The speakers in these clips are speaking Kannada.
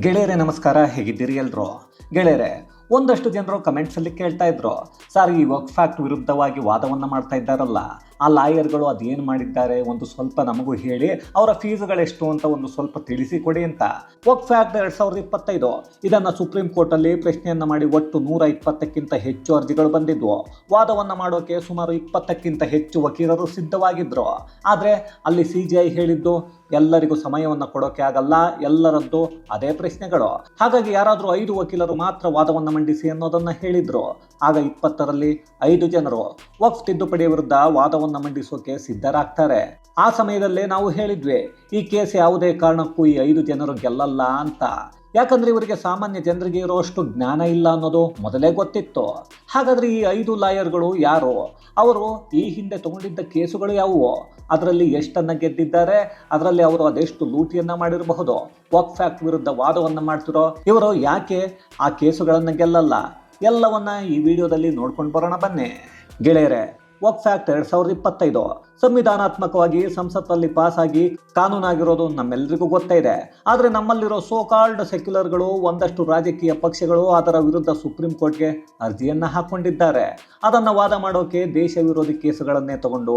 ಗೆಳೆಯರೇ, ನಮಸ್ಕಾರ. ಹೇಗಿದ್ದೀರಿ ಎಲ್ರು? ಗೆಳೆಯರೆ, ಒಂದಷ್ಟು ಜನರು ಕಮೆಂಟ್ಸಲ್ಲಿ ಕೇಳ್ತಾ ಇದ್ರು. ಸರ್, ಈ ವರ್ಕ್ ಫ್ಯಾಕ್ಟ್ ವಿರುದ್ಧವಾಗಿ ವಾದವನ್ನು ಮಾಡ್ತಾ ಇದ್ದಾರಲ್ಲ? ಆ ಲಾಯರ್ಗಳು ಅದೇನು ಮಾಡಿದ್ದಾರೆ? ಒಂದು ಸ್ವಲ್ಪ ನಮಗೂ ಹೇಳಿ, ಅವರ ಫೀಸ್ಗಳೆಷ್ಟು ಅಂತ ಒಂದು ಸ್ವಲ್ಪ ತಿಳಿಸಿ ಕೊಡಿ ಅಂತ. ವರ್ಕ್ ಫ್ಯಾಕ್ಟ್ ಎರಡು ಸಾವಿರದ ಇಪ್ಪತ್ತೈದು. ಇದನ್ನು ಸುಪ್ರೀಂ ಕೋರ್ಟಲ್ಲಿ ಪ್ರಶ್ನೆಯನ್ನು ಮಾಡಿ ಒಟ್ಟು ನೂರ ಇಪ್ಪತ್ತಕ್ಕಿಂತ ಹೆಚ್ಚು ಅರ್ಜಿಗಳು ಬಂದಿದ್ವು. ವಾದವನ್ನು ಮಾಡೋಕೆ ಸುಮಾರು ಇಪ್ಪತ್ತಕ್ಕಿಂತ ಹೆಚ್ಚು ವಕೀಲರು ಸಿದ್ಧವಾಗಿದ್ದರು ಆದರೆ, ಅಲ್ಲಿ ಸಿ ಜಿ ಐ ಹೇಳಿದ್ದು ಎಲ್ಲರಿಗೂ ಸಮಯವನ್ನು ಕೊಡೋಕೆ ಆಗಲ್ಲ, ಎಲ್ಲರದ್ದು ಅದೇ ಪ್ರಶ್ನೆಗಳು. ಹಾಗಾಗಿ ಯಾರಾದರೂ ಐದು ವಕೀಲರು ಮಾತ್ರ ವಾದವನ್ನು ಮಂಡಿಸಿ ಅನ್ನೋದನ್ನು ಹೇಳಿದ್ರು. ಆಗ ಇಪ್ಪತ್ತರಲ್ಲಿ ಐದು ಜನರು ವಕ್ಫ್ ತಿದ್ದುಪಡಿ ವಿರುದ್ಧ ವಾದವನ್ನು ಮಂಡಿಸೋಕೆ ಸಿದ್ಧರಾಗ್ತಾರೆ. ಆ ಸಮಯದಲ್ಲೇ ನಾವು ಹೇಳಿದ್ವಿ, ಈ ಕೇಸ್ ಯಾವುದೇ ಕಾರಣಕ್ಕೂ ಈ ಐದು ಜನರು ಗೆಲ್ಲಲ್ಲ ಅಂತ. ಯಾಕಂದ್ರೆ ಇವರಿಗೆ ಸಾಮಾನ್ಯ ಜನರಿಗೆ ಇರೋಷ್ಟು ಜ್ಞಾನ ಇಲ್ಲ ಅನ್ನೋದು ಮೊದಲೇ ಗೊತ್ತಿತ್ತು. ಹಾಗಾದ್ರೆ ಈ ಐದು ಲಾಯರ್ಗಳು ಯಾರು? ಅವರು ಈ ಹಿಂದೆ ತಗೊಂಡಿದ್ದ ಕೇಸುಗಳು ಯಾವುವು? ಅದರಲ್ಲಿ ಎಷ್ಟನ್ನು ಗೆದ್ದಿದ್ದಾರೆ? ಅದರಲ್ಲಿ ಅವರು ಅದೆಷ್ಟು ಲೂಟಿಯನ್ನು ಮಾಡಿರಬಹುದು? ವಾಕ್ ಫ್ಯಾಕ್ಟ್ ವಿರುದ್ಧ ವಾದವನ್ನು ಮಾಡ್ತಿರೋ ಇವರು ಯಾಕೆ ಆ ಕೇಸುಗಳನ್ನು ಗೆಲ್ಲಲ್ಲ? ಎಲ್ಲವನ್ನ ಈ ವಿಡಿಯೋದಲ್ಲಿ ನೋಡ್ಕೊಂಡು ಬರೋಣ ಬನ್ನಿ. ಗೆಳೆಯರೆ ವರ್ಕ್ ಫ್ಯಾಕ್ಟ್ ಎರಡ್ ಸಾವಿರದ ಇಪ್ಪತ್ತೈದು. ಸಂವಿಧಾನಾತ್ಮಕವಾಗಿ ಸಂಸತ್ತಲ್ಲಿ ಪಾಸ್ ಆಗಿ ಕಾನೂನಾಗಿರೋದು ನಮ್ಮೆಲ್ಲರಿಗೂ ಗೊತ್ತೇ ಇದೆ. ಆದರೆ ನಮ್ಮಲ್ಲಿರೋ ಸೋ ಕಾಲ್ಡ್ ಸೆಕ್ಯುಲರ್ಗಳು ಒಂದಷ್ಟು ರಾಜಕೀಯ ಪಕ್ಷಗಳು ಅದರ ವಿರುದ್ಧ ಸುಪ್ರೀಂ ಕೋರ್ಟ್ಗೆ ಅರ್ಜಿಯನ್ನ ಹಾಕೊಂಡಿದ್ದಾರೆ. ಅದನ್ನು ವಾದ ಮಾಡೋಕೆ ದೇಶ ವಿರೋಧಿ ಕೇಸುಗಳನ್ನೇ ತಗೊಂಡು,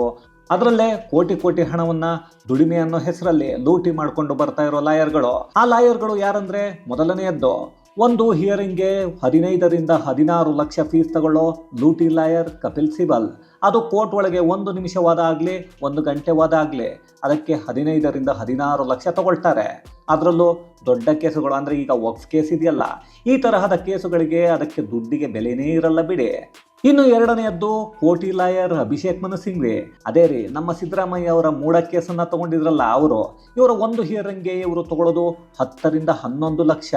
ಅದರಲ್ಲೇ ಕೋಟಿ ಕೋಟಿ ಹಣವನ್ನ ದುಡಿಮೆ ಅನ್ನೋ ಹೆಸರಲ್ಲಿ ಲೂಟಿ ಮಾಡಿಕೊಂಡು ಬರ್ತಾ ಇರೋ ಲಾಯರ್ಗಳು. ಆ ಲಾಯರ್ಗಳು ಯಾರಂದ್ರೆ ಮೊದಲನೆಯದ್ದು. ಒಂದು ಹಿಯರಿಂಗ್ಗೆ ಹದಿನೈದರಿಂದ ಹದಿನಾರು ಲಕ್ಷ ಫೀಸ್ ತಗೊಳ್ಳೋ ಲೂಟಿ ಲಾಯರ್ ಕಪಿಲ್ ಸಿಬಲ್. ಅದು ಕೋರ್ಟ್ ಒಳಗೆ ಒಂದು ನಿಮಿಷವಾದಾಗಲಿ, ಒಂದು ಗಂಟೆವಾದಾಗಲಿ, ಅದಕ್ಕೆ ಹದಿನೈದರಿಂದ ಹದಿನಾರು ಲಕ್ಷ ತಗೊಳ್ತಾರೆ. ಅದರಲ್ಲೂ ದೊಡ್ಡ ಕೇಸುಗಳು ಅಂದರೆ ಈಗ ವಕ್ಸ್ ಕೇಸ್ ಇದೆಯಲ್ಲ, ಈ ತರಹದ ಕೇಸುಗಳಿಗೆ ಅದಕ್ಕೆ ದುಡ್ಡಿಗೆ ಬೆಲೆನೇ ಇರಲ್ಲ ಬಿಡಿ. ಇನ್ನು ಎರಡನೆಯದ್ದು ಕೋಟಿ ಲಾಯರ್ ಅಭಿಷೇಕ್ ಮನು ಸಿಂಘ್ವಿ. ಅದೇ ರೀ, ನಮ್ಮ ಸಿದ್ದರಾಮಯ್ಯ ಅವರ ಮೂಡ ಕೇಸನ್ನ ತಗೊಂಡಿದ್ರಲ್ಲ ಅವರು. ಇವರ ಒಂದು ಹಿಯರಿಂಗ್ಗೆ ಇವರು ತಗೊಳ್ಳೋದು ಹತ್ತರಿಂದ ಹನ್ನೊಂದು ಲಕ್ಷ.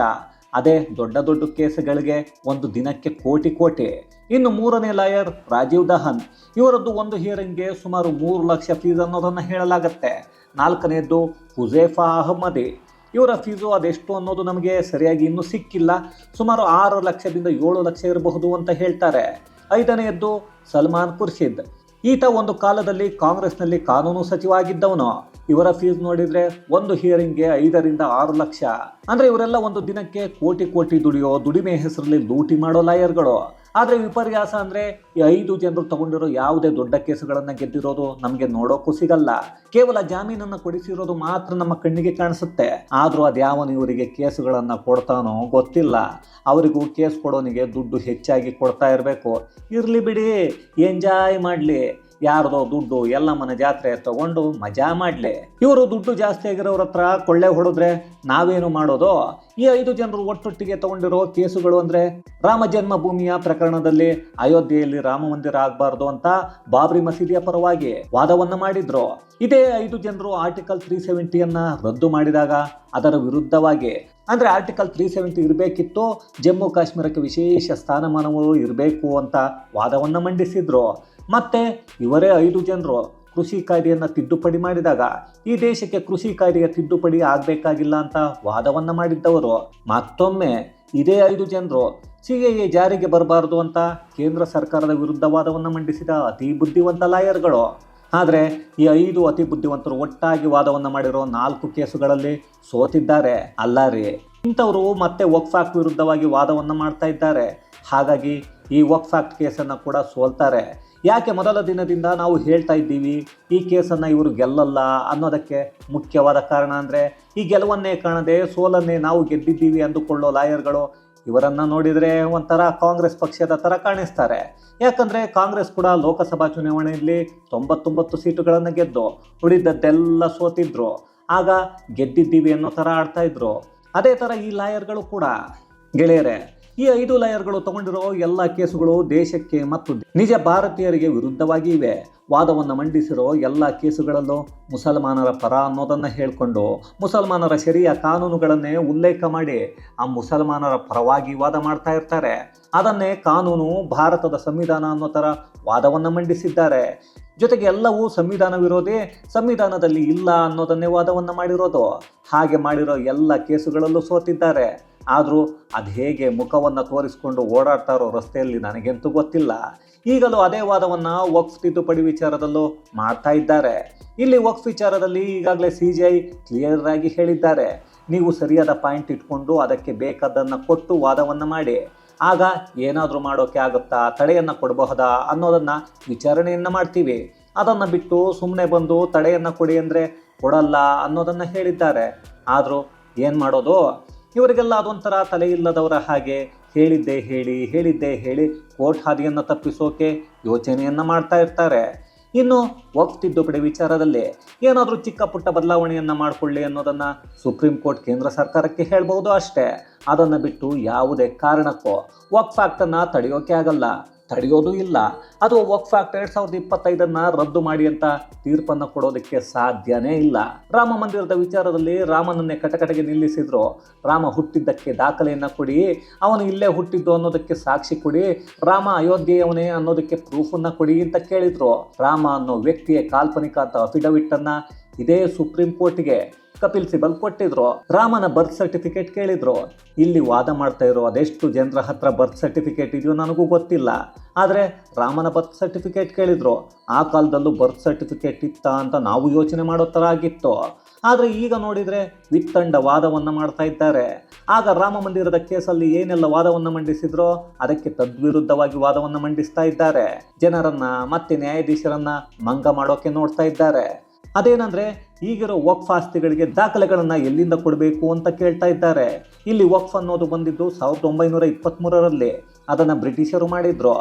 ಅದೇ ದೊಡ್ಡ ದೊಡ್ಡ ಕೇಸ್ಗಳಿಗೆ ಒಂದು ದಿನಕ್ಕೆ ಕೋಟಿ ಕೋಟಿ. ಇನ್ನು ಮೂರನೇ ಲಾಯರ್ ರಾಜೀವ್ ದಹನ್. ಇವರದ್ದು ಒಂದು ಹಿಯರಿಂಗ್ಗೆ ಸುಮಾರು ಮೂರು ಲಕ್ಷ ಫೀಸ್ ಅನ್ನೋದನ್ನು ಹೇಳಲಾಗತ್ತೆ. ನಾಲ್ಕನೆಯದ್ದು ಹುಜೇಫಾ ಅಹಮದಿ. ಇವರ ಫೀಸು ಅದೆಷ್ಟು ಅನ್ನೋದು ನಮಗೆ ಸರಿಯಾಗಿ ಇನ್ನೂ ಸಿಕ್ಕಿಲ್ಲ. ಸುಮಾರು ಆರು ಲಕ್ಷದಿಂದ ಏಳು ಲಕ್ಷ ಇರಬಹುದು ಅಂತ ಹೇಳ್ತಾರೆ. ಐದನೆಯದ್ದು ಸಲ್ಮಾನ್ ಖುರ್ಷಿದ್. ಈತ ಒಂದು ಕಾಲದಲ್ಲಿ ಕಾಂಗ್ರೆಸ್ನಲ್ಲಿ ಕಾನೂನು ಸಚಿವ ಆಗಿದ್ದವನು. ಇವರ ಫೀಸ್ ನೋಡಿದ್ರೆ ಒಂದು ಹಿಯರಿಂಗ್ಗೆ ಐದರಿಂದ ಆರು ಲಕ್ಷ. ಅಂದ್ರೆ ಇವರೆಲ್ಲ ಒಂದು ದಿನಕ್ಕೆ ಕೋಟಿ ಕೋಟಿ ದುಡಿಯೋ ದುಡಿಮೆ ಹೆಸರಲ್ಲಿ ಲೂಟಿ ಮಾಡೋ ಲಾಯರ್ಗಳು. ಆದ್ರೆ ವಿಪರ್ಯಾಸ ಅಂದ್ರೆ ಈ ಐದು ಜನರು ತಗೊಂಡಿರೋ ಯಾವುದೇ ದೊಡ್ಡ ಕೇಸುಗಳನ್ನು ಗೆದ್ದಿರೋದು ನಮಗೆ ನೋಡೋಕ್ಕೂ ಸಿಗಲ್ಲ. ಕೇವಲ ಜಾಮೀನನ್ನ ಕೊಡಿಸಿರೋದು ಮಾತ್ರ ನಮ್ಮ ಕಣ್ಣಿಗೆ ಕಾಣಿಸುತ್ತೆ. ಆದ್ರೂ ಅದ್ಯಾವನು ಇವರಿಗೆ ಕೇಸುಗಳನ್ನು ಕೊಡ್ತಾನೋ ಗೊತ್ತಿಲ್ಲ. ಅವರಿಗೂ ಕೇಸ್ ಕೊಡೋನಿಗೆ ದುಡ್ಡು ಹೆಚ್ಚಾಗಿ ಕೊಡ್ತಾ ಇರಬೇಕು. ಇರ್ಲಿ ಬಿಡಿ, ಎಂಜಾಯ್ ಮಾಡ್ಲಿ. ಯಾರ್ದೋ ದುಡ್ಡು ಎಲ್ಲ ಮನ ಜಾತ್ರೆ ತಗೊಂಡು ಮಜಾ ಮಾಡ್ಲೆ. ಇವರು ದುಡ್ಡು ಜಾಸ್ತಿ ಆಗಿರೋರ ಹತ್ರ ಕೊಳ್ಳೆ ಹೊಡೆದ್ರೆ ನಾವೇನು ಮಾಡೋದು? ಈ ಐದು ಜನರು ಒಟ್ಟೊಟ್ಟಿಗೆ ತಗೊಂಡಿರೋ ಕೇಸುಗಳು ಅಂದ್ರೆ ರಾಮ ಜನ್ಮಭೂಮಿಯ ಪ್ರಕರಣದಲ್ಲಿ ಅಯೋಧ್ಯೆಯಲ್ಲಿ ರಾಮ ಮಂದಿರ ಆಗಬಾರ್ದು ಅಂತ ಬಾಬ್ರಿ ಮಸೀದಿಯ ಪರವಾಗಿ ವಾದವನ್ನ ಮಾಡಿದ್ರು. ಇದೇ ಐದು ಜನರು ಆರ್ಟಿಕಲ್ ತ್ರೀ ಸೆವೆಂಟಿಯನ್ನ ರದ್ದು ಮಾಡಿದಾಗ ಅದರ ವಿರುದ್ಧವಾಗಿ. ಅಂದ್ರೆ ಆರ್ಟಿಕಲ್ ತ್ರೀ ಸೆವೆಂಟಿ ಇರಬೇಕಿತ್ತು, ಜಮ್ಮು ಕಾಶ್ಮೀರಕ್ಕೆ ವಿಶೇಷ ಸ್ಥಾನಮಾನಗಳು ಇರಬೇಕು ಅಂತ ವಾದವನ್ನ ಮಂಡಿಸಿದ್ರು. ಮತ್ತೆ ಇವರೇ ಐದು ಜನರು ಕೃಷಿ ಕಾಯ್ದೆಯನ್ನು ತಿದ್ದುಪಡಿ ಮಾಡಿದಾಗ ಈ ದೇಶಕ್ಕೆ ಕೃಷಿ ಕಾಯ್ದೆಯ ತಿದ್ದುಪಡಿ ಆಗಬೇಕಾಗಿಲ್ಲ ಅಂತ ವಾದವನ್ನು ಮಾಡಿದ್ದವರು. ಮತ್ತೊಮ್ಮೆ ಇದೇ ಐದು ಜನರು ಸಿ ಎ ಜಾರಿಗೆ ಬರಬಾರದು ಅಂತ ಕೇಂದ್ರ ಸರ್ಕಾರದ ವಿರುದ್ಧ ವಾದವನ್ನು ಮಂಡಿಸಿದ ಅತಿ ಬುದ್ಧಿವಂತ ಲಾಯರ್ಗಳು. ಆದರೆ ಈ ಐದು ಅತಿ ಬುದ್ಧಿವಂತರು ಒಟ್ಟಾಗಿ ವಾದವನ್ನು ಮಾಡಿರೋ ನಾಲ್ಕು ಕೇಸುಗಳಲ್ಲಿ ಸೋತಿದ್ದಾರೆ. ಅಲ್ಲ ರೀ. ಇಂಥವರು ಮತ್ತೆ ವಕ್ಫ್ ವಿರುದ್ಧವಾಗಿ ವಾದವನ್ನು ಮಾಡ್ತಾ ಇದ್ದಾರೆ. ಹಾಗಾಗಿ ಈ ವಕ್ಫ್ ಆಕ್ಟ್ ಕೇಸನ್ನು ಕೂಡ ಸೋಲ್ತಾರೆ. ಯಾಕೆ ಮೊದಲ ದಿನದಿಂದ ನಾವು ಹೇಳ್ತಾ ಇದ್ದೀವಿ, ಈ ಕೇಸನ್ನು ಇವರು ಗೆಲ್ಲಲ್ಲ ಅನ್ನೋದಕ್ಕೆ ಮುಖ್ಯವಾದ ಕಾರಣ ಅಂದರೆ, ಈ ಗೆಲುವನ್ನೇ ಕಾಣದೆ ಸೋಲನ್ನೇ ನಾವು ಗೆದ್ದಿದ್ದೀವಿ ಅಂದುಕೊಳ್ಳೋ ಲಾಯರ್ಗಳು, ಇವರನ್ನು ನೋಡಿದರೆ ಒಂಥರ ಕಾಂಗ್ರೆಸ್ ಪಕ್ಷದ ಥರ ಕಾಣಿಸ್ತಾರೆ. ಯಾಕಂದರೆ ಕಾಂಗ್ರೆಸ್ ಕೂಡ ಲೋಕಸಭಾ ಚುನಾವಣೆಯಲ್ಲಿ ತೊಂಬತ್ತೊಂಬತ್ತು ಸೀಟುಗಳನ್ನು ಗೆದ್ದು ಉಳಿದದ್ದೆಲ್ಲ ಸೋತಿದ್ರು. ಆಗ ಗೆದ್ದಿದ್ದೀವಿ ಅನ್ನೋ ಥರ ಆಡ್ತಾ ಇದ್ರು. ಅದೇ ಥರ ಈ ಲಾಯರ್ಗಳು ಕೂಡ ಗೆಳೆಯರೆ ಈ ಐದು ಲಯರ್ಗಳು ತಗೊಂಡಿರೋ ಎಲ್ಲ ಕೇಸುಗಳು ದೇಶಕ್ಕೆ ಮತ್ತು ನಿಜ ಭಾರತೀಯರಿಗೆ ವಿರುದ್ಧವಾಗಿ ಇವೆ. ವಾದವನ್ನು ಮಂಡಿಸಿರೋ ಎಲ್ಲ ಕೇಸುಗಳಲ್ಲೂ ಮುಸಲ್ಮಾನರ ಪರ ಅನ್ನೋದನ್ನು ಹೇಳಿಕೊಂಡು ಮುಸಲ್ಮಾನರ ಶರಿಯ ಕಾನೂನುಗಳನ್ನೇ ಉಲ್ಲೇಖ ಮಾಡಿ ಆ ಮುಸಲ್ಮಾನರ ಪರವಾಗಿ ವಾದ ಮಾಡ್ತಾ ಇರ್ತಾರೆ. ಅದನ್ನೇ ಕಾನೂನು, ಭಾರತದ ಸಂವಿಧಾನ ಅನ್ನೋ ಥರ ವಾದವನ್ನು ಮಂಡಿಸಿದ್ದಾರೆ. ಜೊತೆಗೆ ಎಲ್ಲವೂ ಸಂವಿಧಾನ ವಿರೋಧಿ, ಸಂವಿಧಾನದಲ್ಲಿ ಇಲ್ಲ ಅನ್ನೋದನ್ನೇ ವಾದವನ್ನು ಮಾಡಿರೋದು. ಹಾಗೆ ಮಾಡಿರೋ ಎಲ್ಲ ಕೇಸುಗಳಲ್ಲೂ ಸೋತಿದ್ದಾರೆ. ಆದರೂ ಅದು ಹೇಗೆ ಮುಖವನ್ನು ತೋರಿಸಿಕೊಂಡು ಓಡಾಡ್ತಾರೋ ರಸ್ತೆಯಲ್ಲಿ ನನಗಂತೂ ಗೊತ್ತಿಲ್ಲ. ಈಗಲೂ ಅದೇ ವಾದವನ್ನು ವಕ್ಫ್ ತಿದ್ದುಪಡಿ ವಿಚಾರದಲ್ಲೂ ಮಾಡ್ತಾ ಇದ್ದಾರೆ. ಇಲ್ಲಿ ವಕ್ಫ್ ವಿಚಾರದಲ್ಲಿ ಈಗಾಗಲೇ ಸಿ ಜಿ ಐ ಕ್ಲಿಯರ್ ಹೇಳಿದ್ದಾರೆ. ನೀವು ಸರಿಯಾದ ಪಾಯಿಂಟ್ ಇಟ್ಕೊಂಡು ಅದಕ್ಕೆ ಬೇಕಾದ್ದನ್ನು ಕೊಟ್ಟು ವಾದವನ್ನು ಮಾಡಿ. ಆಗ ಏನಾದರೂ ಮಾಡೋಕ್ಕೆ ಆಗುತ್ತಾ, ತಡೆಯನ್ನು ಕೊಡಬಹುದಾ ಅನ್ನೋದನ್ನು ವಿಚಾರಣೆಯನ್ನು ಮಾಡ್ತೀವಿ. ಅದನ್ನು ಬಿಟ್ಟು ಸುಮ್ಮನೆ ಬಂದು ತಡೆಯನ್ನು ಕೊಡಿ ಅಂದರೆ ಕೊಡಲ್ಲ ಅನ್ನೋದನ್ನು ಹೇಳಿದ್ದಾರೆ. ಆದರೂ ಏನು ಮಾಡೋದು? ಇವರಿಗೆಲ್ಲ ಅದೊಂಥರ ತಲೆ ಇಲ್ಲದವರ ಹಾಗೆ ಹೇಳಿದ್ದೇ ಹೇಳಿ ಹೇಳಿದ್ದೇ ಹೇಳಿ ಕೋರ್ಟ್ ಹಾದಿಯನ್ನು ತಪ್ಪಿಸೋಕೆ ಯೋಚನೆಯನ್ನು ಮಾಡ್ತಾ ಇರ್ತಾರೆ. ಇನ್ನು ವಕ್ಫ್ ತಿದ್ದುಪಡಿ ವಿಚಾರದಲ್ಲಿ ಏನಾದರೂ ಚಿಕ್ಕ ಪುಟ್ಟ ಬದಲಾವಣೆಯನ್ನು ಮಾಡಿಕೊಳ್ಳಿ ಅನ್ನೋದನ್ನು ಸುಪ್ರೀಂ ಕೋರ್ಟ್ ಕೇಂದ್ರ ಸರ್ಕಾರಕ್ಕೆ ಹೇಳ್ಬೋದು ಅಷ್ಟೇ. ಅದನ್ನು ಬಿಟ್ಟು ಯಾವುದೇ ಕಾರಣಕ್ಕೂ ವಕ್ಫ್ ಫ್ಯಾಕ್ಟನ್ನು ತಡೆಯೋಕೆ ಆಗಲ್ಲ. ತಡೆಯೋದು ಇಲ್ಲ. ಅದು ವಕ್ಫ್ ಆಕ್ಟ್ ಎರಡ್ ಸಾವಿರದ ಇಪ್ಪತ್ತೈದನ್ನ ರದ್ದು ಮಾಡಿ ಅಂತ ತೀರ್ಪನ್ನು ಕೊಡೋದಕ್ಕೆ ಸಾಧ್ಯನೇ ಇಲ್ಲ. ರಾಮ ಮಂದಿರದ ವಿಚಾರದಲ್ಲಿ ರಾಮನನ್ನೇ ಕಟಕಟಗೆ ನಿಲ್ಲಿಸಿದ್ರು. ರಾಮ ಹುಟ್ಟಿದ್ದಕ್ಕೆ ದಾಖಲೆಯನ್ನು ಕೊಡಿ, ಅವನು ಇಲ್ಲೇ ಹುಟ್ಟಿದ್ದು ಅನ್ನೋದಕ್ಕೆ ಸಾಕ್ಷಿ ಕೊಡಿ, ರಾಮ ಅಯೋಧ್ಯೆಯವನೇ ಅನ್ನೋದಕ್ಕೆ ಪ್ರೂಫನ್ನು ಕೊಡಿ ಅಂತ ಕೇಳಿದ್ರು. ರಾಮ ಅನ್ನೋ ವ್ಯಕ್ತಿಯ ಕಾಲ್ಪನಿಕ ಅಂತ ಅಫಿಡವಿಟ್ ಅನ್ನ ಇದೇ ಸುಪ್ರೀಂ ಕೋರ್ಟ್ಗೆ ಕಪಿಲ್ ಸಿಬಲ್ ಕೊಟ್ಟಿದ್ರು. ರಾಮನ ಬರ್ತ್ ಸರ್ಟಿಫಿಕೇಟ್ ಕೇಳಿದ್ರು. ಇಲ್ಲಿ ವಾದ ಮಾಡ್ತಾ ಇರೋ ಅದೆಷ್ಟು ಜನರ ಹತ್ರ ಬರ್ತ್ ಸರ್ಟಿಫಿಕೇಟ್ ಇದೆಯೋ ನನಗೂ ಗೊತ್ತಿಲ್ಲ. ಆದರೆ ರಾಮನ ಬರ್ತ್ ಸರ್ಟಿಫಿಕೇಟ್ ಕೇಳಿದ್ರು. ಆ ಕಾಲದಲ್ಲೂ ಬರ್ತ್ ಸರ್ಟಿಫಿಕೇಟ್ ಇತ್ತ ಅಂತ ನಾವು ಯೋಚನೆ ಮಾಡೋ ಥರ ಆಗಿತ್ತು. ಆದರೆ ಈಗ ನೋಡಿದರೆ ವಿತ್ತಂಡ ವಾದವನ್ನು ಮಾಡ್ತಾ ಇದ್ದಾರೆ. ಆಗ ರಾಮ ಮಂದಿರದ ಕೇಸಲ್ಲಿ ಏನೆಲ್ಲ ವಾದವನ್ನು ಮಂಡಿಸಿದ್ರೋ ಅದಕ್ಕೆ ತದ್ವಿರುದ್ಧವಾಗಿ ವಾದವನ್ನು ಮಂಡಿಸ್ತಾ ಇದ್ದಾರೆ. ಜನರನ್ನ ಮತ್ತೆ ನ್ಯಾಯಾಧೀಶರನ್ನ ಮಂಗ ಮಾಡೋಕೆ ನೋಡ್ತಾ ಇದ್ದಾರೆ. ಅದೇನಂದ್ರೆ, ಈಗಿರೋ ವಕ್ಫ್ ಆಸ್ತಿಗಳಿಗೆ ದಾಖಲೆಗಳನ್ನು ಎಲ್ಲಿಂದ ಕೊಡಬೇಕು ಅಂತ ಕೇಳ್ತಾ ಇದ್ದಾರೆ. ಇಲ್ಲಿ ವಕ್ಫ್ ಅನ್ನೋದು ಬಂದಿದ್ದು ಸಾವಿರದ ಒಂಬೈನೂರ ಇಪ್ಪತ್ತ್ಮೂರರಲ್ಲಿ ಅದನ್ನು ಬ್ರಿಟಿಷರು ಮಾಡಿದ್ರು.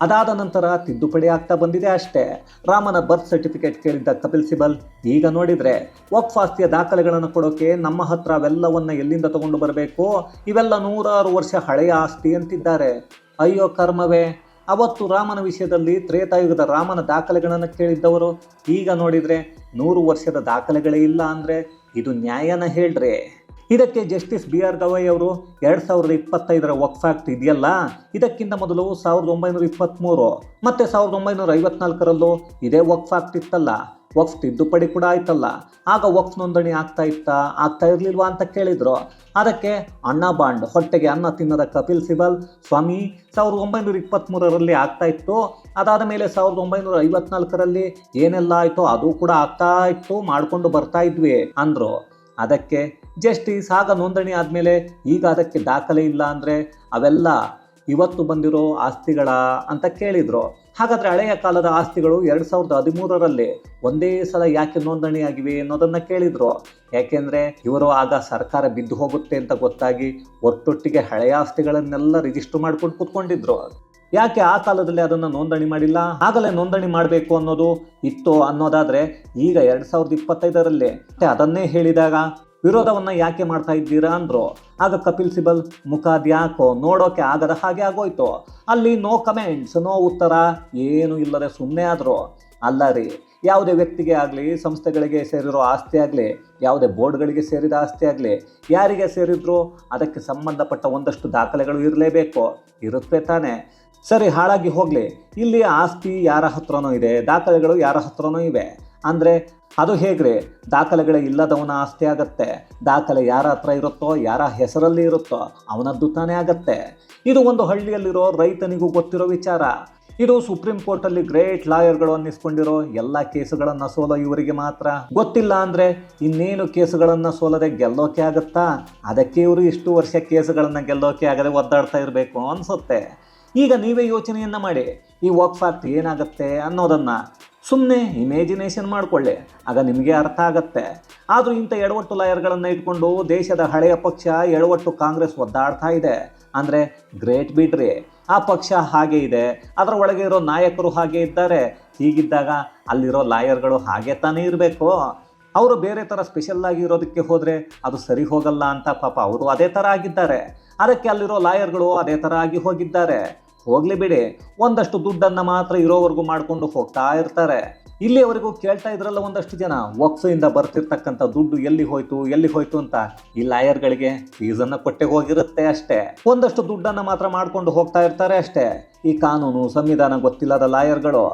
ಅದಾದ ನಂತರ ತಿದ್ದುಪಡಿ ಆಗ್ತಾ ಬಂದಿದೆ ಅಷ್ಟೇ. ರಾಮನ ಬರ್ತ್ ಸರ್ಟಿಫಿಕೇಟ್ ಕೇಳಿದ್ದ ಕಪಿಲ್ ಸಿಬಲ್, ಈಗ ನೋಡಿದ್ರೆ ವಕ್ಫ್ ಆಸ್ತಿಯ ದಾಖಲೆಗಳನ್ನು ಕೊಡೋಕೆ ನಮ್ಮ ಹತ್ರ ಅವೆಲ್ಲವನ್ನ ಎಲ್ಲಿಂದ ತಗೊಂಡು ಬರಬೇಕು? ಇವೆಲ್ಲ ನೂರಾರು ವರ್ಷ ಹಳೆಯ ಆಸ್ತಿ ಅಂತಿದ್ದಾರೆ. ಅಯ್ಯೋ ಕರ್ಮವೇ! ಅವತ್ತು ರಾಮನ ವಿಷಯದಲ್ಲಿ ತ್ರೇತಾಯುಗದ ರಾಮನ ದಾಖಲೆಗಳನ್ನು ಕೇಳಿದ್ದವರು. ಈಗ ನೋಡಿದರೆ ನೂರು ವರ್ಷದ ದಾಖಲೆಗಳೇ ಇಲ್ಲ ಅಂದರೆ ಇದು ನ್ಯಾಯನ ಹೇಳ್ರಿ. ಇದಕ್ಕೆ ಜಸ್ಟಿಸ್ ಬಿ ಆರ್ ಗವೈ ಅವರು ಎರಡು ಸಾವಿರದ ಇಪ್ಪತ್ತೈದರ ವಕ್ಫ್ ಆಕ್ಟ್ ಇದೆಯಲ್ಲ? ಇದಕ್ಕಿಂತ ಮೊದಲು ಸಾವಿರದ ಒಂಬೈನೂರ ಇಪ್ಪತ್ತ್ಮೂರು ಮತ್ತು ಸಾವಿರದ ಒಂಬೈನೂರ ಐವತ್ನಾಲ್ಕರಲ್ಲೂ ಇದೇ ವಕ್ಫ್ ಆಕ್ಟ್ ಇತ್ತಲ್ಲ? ವಕ್ಫ್ ತಿದ್ದುಪಡಿ ಕೂಡ ಆಯ್ತಲ್ಲ. ಆಗ ವಕ್ಫ್ ನೋಂದಣಿ ಆಗ್ತಾ ಇತ್ತಾ? ಆಗ್ತಾ ಇರಲಿಲ್ವಾ ಅಂತ ಕೇಳಿದ್ರು. ಅದಕ್ಕೆ ಅಣ್ಣ ಬಾಂಡ್, ಹೊಟ್ಟೆಗೆ ಅನ್ನ ತಿನ್ನದ ಕಪಿಲ್ ಸಿಬಲ್, ಸ್ವಾಮಿ, ಸಾವಿರದ ಒಂಬೈನೂರ ಇಪ್ಪತ್ತ್ಮೂರರಲ್ಲಿ ಆಗ್ತಾ ಇತ್ತು. ಅದಾದ ಮೇಲೆ ಸಾವಿರದ ಒಂಬೈನೂರ ಐವತ್ನಾಲ್ಕರಲ್ಲಿ ಏನೆಲ್ಲ ಆಯಿತೋ ಅದು ಕೂಡ ಆಗ್ತಾ ಇತ್ತು, ಮಾಡಿಕೊಂಡು ಬರ್ತಾ ಇದ್ವಿ ಅಂದರು. ಅದಕ್ಕೆ ಜಸ್ಟಿಸ್, ಆಗ ನೋಂದಣಿ ಆದಮೇಲೆ ಈಗ ಅದಕ್ಕೆ ದಾಖಲೆ ಇಲ್ಲ ಅಂದರೆ ಅವೆಲ್ಲ ಇವತ್ತು ಬಂದಿರೋ ಆಸ್ತಿಗಳ ಅಂತ ಕೇಳಿದರು. ಹಾಗಾದರೆ ಹಳೆಯ ಕಾಲದ ಆಸ್ತಿಗಳು ಎರಡು ಸಾವಿರದ ಹದಿಮೂರರಲ್ಲಿ ಒಂದೇ ಸಲ ಯಾಕೆ ನೋಂದಣಿಯಾಗಿವೆ ಅನ್ನೋದನ್ನು ಕೇಳಿದರು. ಯಾಕೆಂದರೆ ಇವರು ಆಗ ಸರ್ಕಾರ ಬಿದ್ದು ಹೋಗುತ್ತೆ ಅಂತ ಗೊತ್ತಾಗಿ ಒಟ್ಟೊಟ್ಟಿಗೆ ಹಳೆಯ ಆಸ್ತಿಗಳನ್ನೆಲ್ಲ ರಿಜಿಸ್ಟರ್ ಮಾಡ್ಕೊಂಡು ಕೂತ್ಕೊಂಡಿದ್ರು. ಯಾಕೆ ಆ ಕಾಲದಲ್ಲಿ ಅದನ್ನು ನೋಂದಣಿ ಮಾಡಿಲ್ಲ? ಆಗಲೇ ನೋಂದಣಿ ಮಾಡಬೇಕು ಅನ್ನೋದು ಇತ್ತು ಅನ್ನೋದಾದರೆ ಈಗ ಎರಡು ಸಾವಿರದ ಇಪ್ಪತ್ತೈದರಲ್ಲಿ. ಅದನ್ನೇ ಹೇಳಿದಾಗ ವಿರೋಧವನ್ನ ಯಾಕೆ ಮಾಡ್ತಾ ಇದ್ದೀರಾ ಅಂದ್ರು, ಆಗ ಕಪಿಲ್ ಸಿಬಲ್ ಮುಖ ಅದ್ಯಾಕೋ ನೋಡೋಕೆ ಆಗದ ಹಾಗೆ ಆಗೋಯ್ತು. ಅಲ್ಲಿ ನೋ ಕಮೆಂಟ್ಸ್, ನೋ ಉತ್ತರ ಏನು ಇಲ್ಲದೆ ಸುಮ್ಮನೆ ಆದ್ರು. ಅಲ್ಲ ರೀ ಯಾವುದೇ ವ್ಯಕ್ತಿಗೆ ಆಗಲಿ, ಸಂಸ್ಥೆಗಳಿಗೆ ಸೇರಿರೋ ಆಸ್ತಿ ಆಗಲಿ, ಯಾವುದೇ ಬೋರ್ಡ್ಗಳಿಗೆ ಸೇರಿದ ಆಸ್ತಿ ಆಗಲಿ, ಯಾರಿಗೆ ಸೇರಿದ್ರು ಅದಕ್ಕೆ ಸಂಬಂಧಪಟ್ಟ ಒಂದಷ್ಟು ದಾಖಲೆಗಳು ಇರಲೇಬೇಕು. ಇರುತ್ತೆ ತಾನೇ. ಸರಿ, ಹಾಳಾಗಿ ಹೋಗಲಿ. ಇಲ್ಲಿ ಆಸ್ತಿ ಯಾರ ಹತ್ರನೂ ಇದೆ, ದಾಖಲೆಗಳು ಯಾರ ಹತ್ರನೂ ಇವೆ. ಅಂದರೆ ಅದು ಹೇಗ್ರಿ? ದಾಖಲೆಗಳೇ ಇಲ್ಲದವನ ಆಸ್ತಿ ಆಗತ್ತೆ. ದಾಖಲೆ ಯಾರ ಹತ್ರ ಇರುತ್ತೋ, ಯಾರ ಹೆಸರಲ್ಲಿ ಇರುತ್ತೋ ಅವನದ್ದು ತಾನೇ ಆಗತ್ತೆ. ಇದು ಒಂದು ಹಳ್ಳಿಯಲ್ಲಿರೋ ರೈತನಿಗೂ ಗೊತ್ತಿರೋ ವಿಚಾರ. ಇದು ಸುಪ್ರೀಂ ಕೋರ್ಟಲ್ಲಿ ಗ್ರೇಟ್ ಲಾಯರ್ಗಳು ಅನ್ನಿಸ್ಕೊಂಡಿರೋ ಎಲ್ಲ ಕೇಸುಗಳನ್ನು ಸೋಲೋ ಇವರಿಗೆ ಮಾತ್ರ. ಗೊತ್ತಿಲ್ಲ ಅಂದರೆ ಇನ್ನೇನು ಕೇಸುಗಳನ್ನು ಸೋಲದೆ ಗೆಲ್ಲೋಕೆ ಆಗುತ್ತಾ? ಅದಕ್ಕೆ ಇವರು ಇಷ್ಟು ವರ್ಷ ಕೇಸುಗಳನ್ನು ಗೆಲ್ಲೋಕೆ ಆಗದೆ ಒದ್ದಾಡ್ತಾ ಇರಬೇಕು ಅನಿಸುತ್ತೆ. ಈಗ ನೀವೇ ಯೋಚನೆಯನ್ನು ಮಾಡಿ, ಈ ವರ್ಕ್ ಫ್ಯಾಕ್ಟ್ ಏನಾಗುತ್ತೆ ಅನ್ನೋದನ್ನು. ಸುಮ್ಮನೆ ಇಮೇಜಿನೇಷನ್ ಮಾಡಿಕೊಳ್ಳಿ. ಆಗ ನಿಮಗೆ ಅರ್ಥ ಆಗತ್ತೆ. ಆದರೂ ಇಂಥ ಎಡವಟ್ಟು ಲಾಯರ್ಗಳನ್ನು ಇಟ್ಕೊಂಡು ದೇಶದ ಹಳೆಯ ಪಕ್ಷ ಎಡವಟ್ಟು ಕಾಂಗ್ರೆಸ್ ಒದ್ದಾಡ್ತಾ ಇದೆ. ಅಂದರೆ ಗ್ರೇಟ್ ಬಿಡ್ರಿ ಆ ಪಕ್ಷ ಹಾಗೆ ಇದೆ. ಅದರ ಒಳಗೆ ಇರೋ ನಾಯಕರು ಹಾಗೆ ಇದ್ದಾರೆ. ಹೀಗಿದ್ದಾಗ ಅಲ್ಲಿರೋ ಲಾಯರ್ಗಳು ಹಾಗೆ ತಾನೇ ಇರಬೇಕು. ಅವರು ಬೇರೆ ಥರ ಸ್ಪೆಷಲ್ ಆಗಿ ಇರೋದಕ್ಕೆ ಹೋದರೆ ಅದು ಸರಿ ಹೋಗಲ್ಲ ಅಂತ ಪಾಪ ಅವರು ಅದೇ ಥರ ಆಗಿದ್ದಾರೆ. ಅದಕ್ಕೆ ಅಲ್ಲಿರೋ ಲಾಯರ್ಗಳು ಅದೇ ಥರ ಆಗಿ ಹೋಗಿದ್ದಾರೆ. ಹೋಗ್ಲಿ ಬಿಡಿ. ಒಂದಷ್ಟು ದುಡ್ಡನ್ನು ಮಾತ್ರ ಇರೋವರೆಗೂ ಮಾಡಿಕೊಂಡು ಹೋಗ್ತಾ ಇರ್ತಾರೆ. ಇಲ್ಲಿವರೆಗೂ ಕೇಳ್ತಾ ಇದ್ರಲ್ಲ ಒಂದಷ್ಟು ಜನ ವಕ್ಸಿಂದ ಬರ್ತಿರ್ತಕ್ಕಂಥ ದುಡ್ಡು ಎಲ್ಲಿ ಹೋಯ್ತು ಎಲ್ಲಿ ಹೋಯ್ತು ಅಂತ. ಈ ಲಾಯರ್ಗಳಿಗೆ ಫೀಸನ್ನು ಕೊಟ್ಟೆ ಹೋಗಿರುತ್ತೆ ಅಷ್ಟೇ. ಒಂದಷ್ಟು ದುಡ್ಡನ್ನು ಮಾತ್ರ ಮಾಡ್ಕೊಂಡು ಹೋಗ್ತಾ ಇರ್ತಾರೆ ಅಷ್ಟೇ. ಈ ಕಾನೂನು, ಸಂವಿಧಾನ ಗೊತ್ತಿಲ್ಲದ ಲಾಯರ್ಗಳು.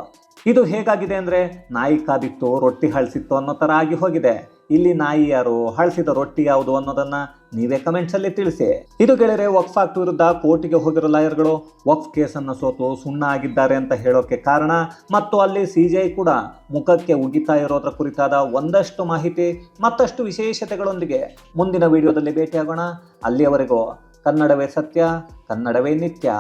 ಇದು ಹೇಗಾಗಿದೆ ಅಂದರೆ ನಾಯಿ ಕಾದಿತ್ತು ರೊಟ್ಟಿ ಹಳಸಿತ್ತು ಅನ್ನೋ ಥರ ಆಗಿ ಹೋಗಿದೆ. ಇಲ್ಲಿ ನಾಯಿ ಯಾರು, ಹಳಸಿದ ರೊಟ್ಟಿ ಯಾವುದು ಅನ್ನೋದನ್ನ ನೀವೇ ಕಮೆಂಟ್ಸ್ ಅಲ್ಲಿ ತಿಳಿಸಿ. ಇದು ಗೆಳೆಯರೆ ವಕ್ಫ್ ಆಕ್ಟ್ ವಿರುದ್ಧ ಕೋರ್ಟಿಗೆ ಹೋಗಿರೋ ಲಾಯರ್ಗಳು ವಕ್ಫ್ ಕೇಸನ್ನು ಸೋತು ಸುಣ್ಣ ಆಗಿದ್ದಾರೆ ಅಂತ ಹೇಳೋಕೆ ಕಾರಣ. ಮತ್ತು ಅಲ್ಲಿ ಸಿ ಕೂಡ ಮುಖಕ್ಕೆ ಉಗಿತಾ ಇರೋದ್ರ ಕುರಿತಾದ ಒಂದಷ್ಟು ಮಾಹಿತಿ, ಮತ್ತಷ್ಟು ವಿಶೇಷತೆಗಳೊಂದಿಗೆ ಮುಂದಿನ ವಿಡಿಯೋದಲ್ಲಿ ಭೇಟಿಯಾಗೋಣ. ಅಲ್ಲಿಯವರೆಗೂ ಕನ್ನಡವೇ ಸತ್ಯ, ಕನ್ನಡವೇ ನಿತ್ಯ.